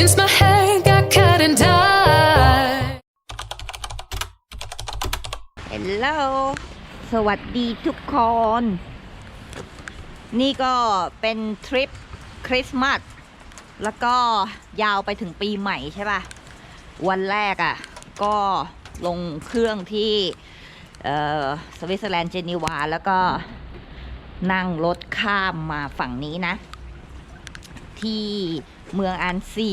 since my hair got cut and dyed. เฮลโลสวัสดีทุกคน นี่ก็เป็นทริปคริสต์มาส แล้วก็ยาวไปถึงปีใหม่ใช่ป่ะ วันแรกอะ่ะ ก็ลงเครื่องที่สวิตเซอร์แลนด์เจนีวา แล้วก็นั่งรถข้ามมาฝั่งนี้นะ ที่ เมืองอันซี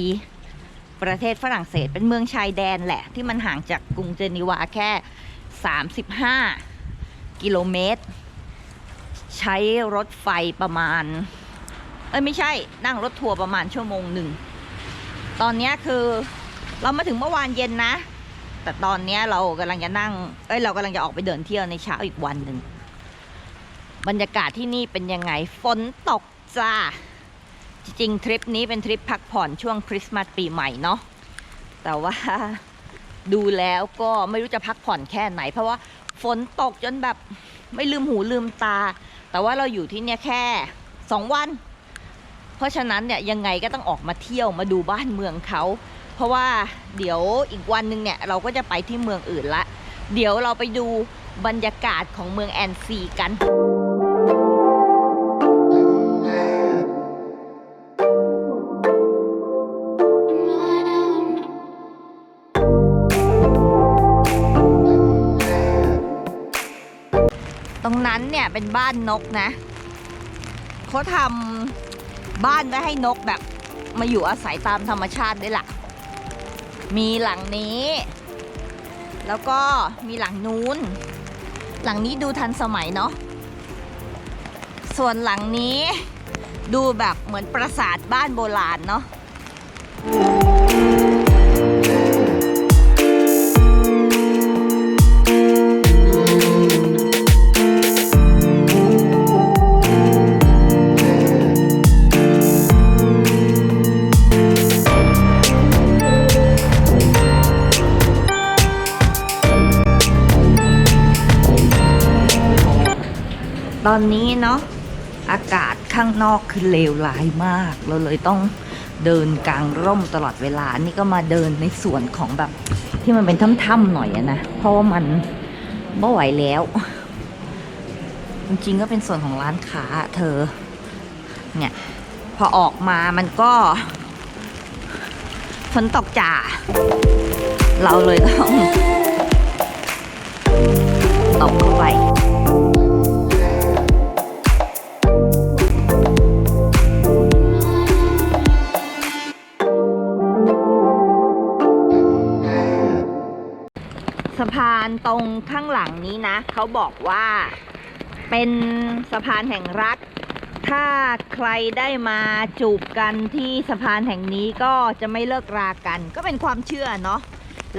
ประเทศฝรั่งเศสเป็นเมืองชายแดนแหละ ที่มันห่างจากกรุงเจนีวาแค่ 35 กิโลเมตร ใช้รถไฟประมาณ เอ้ยไม่ใช่นั่งรถทัวร์ประมาณชั่วโมงหนึ่ง ตอนนี้คือเรามาถึงเมื่อวานเย็นนะ แต่ตอนนี้เรากำลังจะนั่ง เอ้ยเรากำลังจะออกไปเดินเที่ยวในเช้าอีกวันหนึ่งบรรยากาศที่นี่เป็นยังไงฝนตกจ้า จริงทริปนี้เป็นทริปพักผ่อนช่วงคริสต์มาสปีใหม่เนาะแต่ว่าดูแล้วก็ไม่รู้จะพักผ่อนแค่ไหน เพราะว่าฝนตกจนแบบไม่ลืมหูลืมตา แต่ว่าเราอยู่ที่เนี่ยแค่สองวัน เพราะฉะนั้นเนี่ยยังไงก็ต้องออกมาเที่ยวมาดูบ้านเมืองเขา เพราะว่าเดี๋ยวอีกวันหนึ่งเนี่ยเราก็จะไปที่เมืองอื่นละ เดี๋ยวเราไปดูบรรยากาศของเมืองแอนซีกัน รงนั้นเนี่ยเป็นบ้านนกนะเขาทำบ้านไว้ให้นกแบบมาอยู่อาศัยตามธรรมชาติด้วยล่ะ มีหลังนี้ แล้วก็มีหลังนู้น หลังนี้ดูทันสมัยเนาะ ส่วนหลังนี้ดูแบบเหมือนปราสาทบ้านโบราณเนาะ ตอนนี้เนาะอากาศข้างนอกคือเลวร้ายมาก เราเลยต้องเดินกลางร่มตลอดเวลา นี่ก็มาเดินในส่วนของแบบ ที่มันเป็นถ้ำๆหน่อยอะนะ เพราะว่ามันไม่ไหวแล้ว จริงๆก็เป็นส่วนของร้านค้าเธอ เนี่ย พอออกมามันก็ฝนตกจ่า เราเลยต้องตกเข้าไปานตรงข้างหลังนี้นะ เขาบอกว่าเป็นสะพานแห่งรัก ถ้าใครได้มาจูบกันที่สะพานแห่งนี้ก็จะไม่เลิกรากัน ก็เป็นความเชื่อเนาะ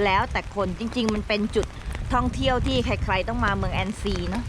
แล้วแต่คนจริง ๆ มันเป็นจุดท่องเที่ยวที่ใคร ๆ ต้องมาเมืองแอนซีเนาะ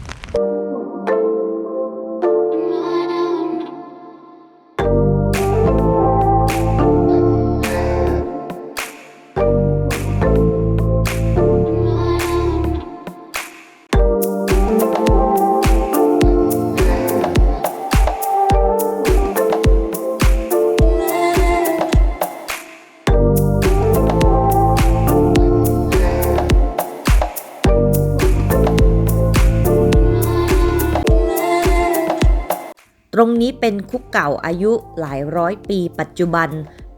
ตรงนี้เป็นคุกเก่าอายุหลายร้อยปีปัจจุบัน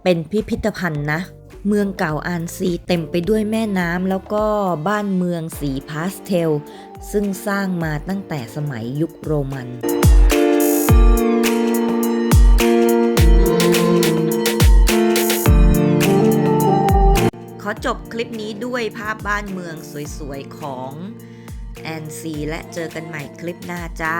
เป็นพิพิธภัณฑ์นะ เมืองเก่าอานซีเต็มไปด้วยแม่น้ำแล้วก็บ้านเมืองสีพาสเทล ซึ่งสร้างมาตั้งแต่สมัยยุคโรมันขอจบคลิปนี้ด้วยภาพบ้านเมืองสวยๆของ and See และเจอกันใหม่คลิปหน้าจ้า